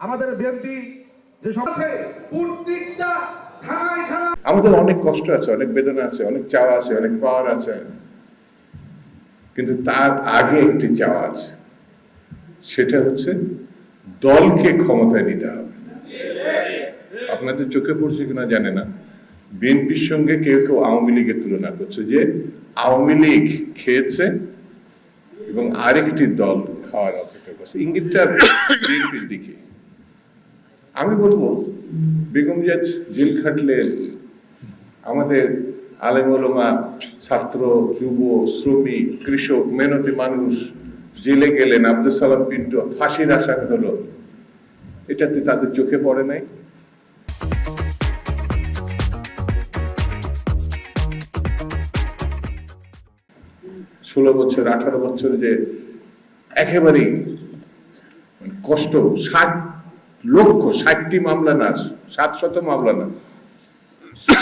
আমাদের বিএনপি যে সমস্ত প্রত্যেকটা আমাদের অনেক কষ্ট আছে অনেক বেদনা আছে অনেক চাওয়া আছে অনেক পাওয়ার আছে। কিন্তু তার আগে একটি চাওয়া আছে। সেটা হচ্ছে দলকে ক্ষমতায় নিতে হবে। আপনাদের চোখে পড়ছে কিনা জানে না। বিএনপির সঙ্গে কেউ কেউ আওয়ামী লীগের তুলনা করছে যে আওয়ামী লীগ খেয়েছে এবং আরেকটি দল খাওয়ার অপেক্ষা করছে। ইঙ্গিতটা বিএনপির দিকে। আমি বলব, বেগম জাজ জেল খাটলে আমাদের আলেম ছাত্র, যুব, শ্রমিক, কৃষক, মেহনতি মানুষ জেলে গেলেন, আব্দুল সালাম পিন্টু, ফাঁসির আসামি হলো। এটাতে তাদের চোখে পড়ে নাই। ষোলো বছর, আঠারো বছর যে একেবারেই কষ্ট, ষাট লক্ষ, ষাটটি মামলা না সাত শত মামলা না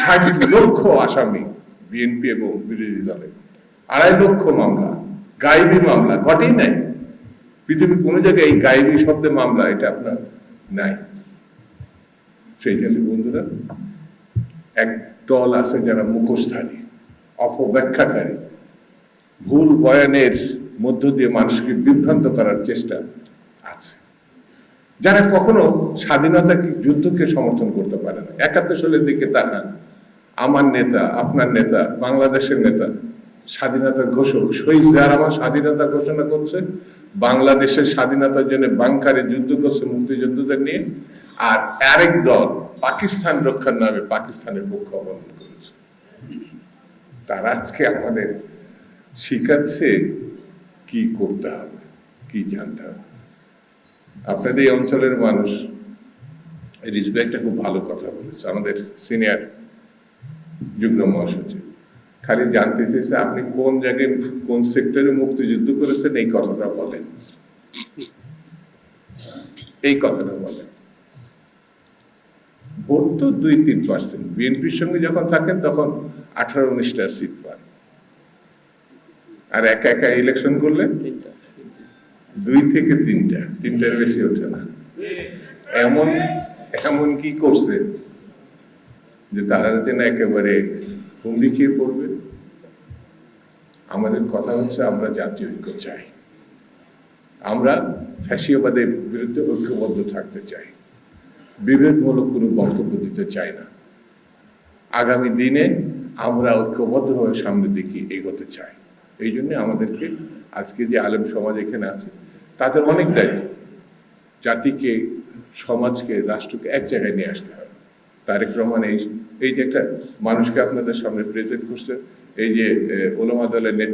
ষাট লক্ষ আসামি, বিএনপি এবং বিরোধী দলে আড়াই লক্ষ মামলা গাইবি মামলা ঘটেই নাই। পৃথিবীর কোনো জায়গায় এই গাইবি শব্দে মামলা, এটা আপনার নাই। সেই জন্য বন্ধুরা, এক দল আছে যারা মুখোশধারী, অপব্যাখ্যাকারী। ভুল বয়ানের মধ্য দিয়ে মানুষকে বিভ্রান্ত করার চেষ্টা আছে। যারা কখনো স্বাধীনতা যুদ্ধকে সমর্থন করতে পারে না। একাত্তর সালের দিকে তাকান। আমার নেতা, আপনার নেতা, বাংলাদেশের নেতা, স্বাধীনতার ঘোষক, শহীদ আমার স্বাধীনতা ঘোষণা করছে, বাংলাদেশের স্বাধীনতার জন্য বাংকারে যুদ্ধ করছে মুক্তিযোদ্ধাদের নিয়ে, আর আরেক দল পাকিস্তান রক্ষার নামে পাকিস্তানের পক্ষ অবলম্বন করেছে। তারা আজকে আমাদের শিখাচ্ছে কি করতে হবে, কি জানতে হবে। আপনাদের এই অঞ্চলের মানুষ রিজবে একটা খুব ভালো কথা বলেছে। আমাদের সিনিয়র যুগ্ম মহাসচিব। খালি জানতে চেয়েছে আপনি কোন জায়গায়, কোন সেক্টরে মুক্তিযুদ্ধ করেছেন, এই কথাটা বলেন। এই কথাটা বলেন। ভোট তো দুই তিন পার্সেন্ট। বিএনপির সঙ্গে যখন থাকেন, তখন আঠারো উনিশটা সিট পান। আর একা একা ইলেকশন করলে? দুই থেকে তিনটা, তিনটার বেশি ওঠে না। এমন এমন কি করছে যে তারা যেন একেবারে হুমড়ি খেয়ে পড়বে? আমাদের কথা হচ্ছে আমরা জাতীয় ঐক্য চাই। আমরা ফ্যাসিবাদের বিরুদ্ধে ঐক্যবদ্ধ থাকতে চাই। বিভেদমূলক কোনো বক্তব্য দিতে চাই না। আগামী দিনে আমরা ঐক্যবদ্ধভাবে সামনের দিকে এগোতে চাই। এই জন্য আমাদেরকে আজকে যে আলেম সমাজ এখানে আছে তাদের অনেক দায়িত্ব। জাতিকে, সমাজকে, রাষ্ট্রকে এক জায়গায় নিয়ে আসতে হবে তারেক রহমান এই এই যে একটা মানুষকে আপনাদের সামনে প্রেজেন্ট করছে, এই যে ওলামা দলের নেতৃত্ব